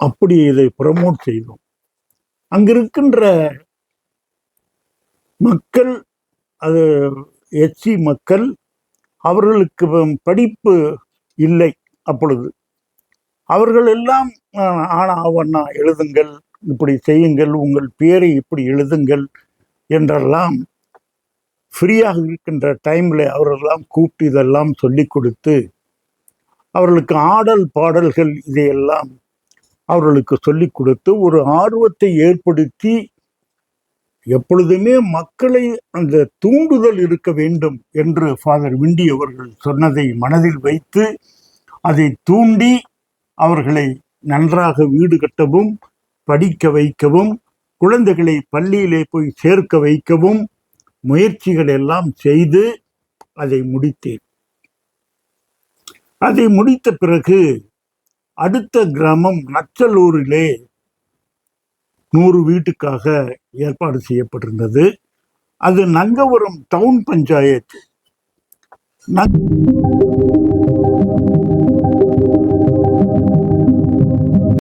அப்படி இதை ப்ரமோட் செய்தோம். அங்கிருக்கின்ற மக்கள் அது எச்சி மக்கள் அவர்களுக்கு படிப்பு இல்லை அப்பொழுது. அவர்கள் எல்லாம் ஆனா அவண்ணா எழுதுங்கள் இப்படி செய்யுங்கள் உங்கள் பேரை இப்படி எழுதுங்கள் என்றெல்லாம் ஃப்ரீயாக இருக்கின்ற டைமில் அவரெல்லாம் கூப்பிட்டு இதெல்லாம் சொல்லி கொடுத்து அவர்களுக்கு ஆடல் பாடல்கள் இதையெல்லாம் அவர்களுக்கு சொல்லிக் கொடுத்து ஒரு ஆர்வத்தை ஏற்படுத்தி எப்பொழுதுமே மக்களை அந்த தூண்டுதல் இருக்க வேண்டும் என்று ஃபாதர் விண்டி அவர்கள் சொன்னதை மனதில் வைத்து அதை தூண்டி அவர்களை நன்றாக வீடு கட்டவும் படிக்க வைக்கவும் குழந்தைகளை பள்ளியிலே போய் சேர்க்க வைக்கவும் முயற்சிகள் எல்லாம் செய்து அதை முடித்தேன். அதை முடித்த பிறகு அடுத்த கிராமம் நச்சலூரிலே நூறு வீட்டுக்காக ஏற்பாடு செய்யப்பட்டிருந்தது. அது நங்கவரம் டவுன் பஞ்சாயத்து. நங்க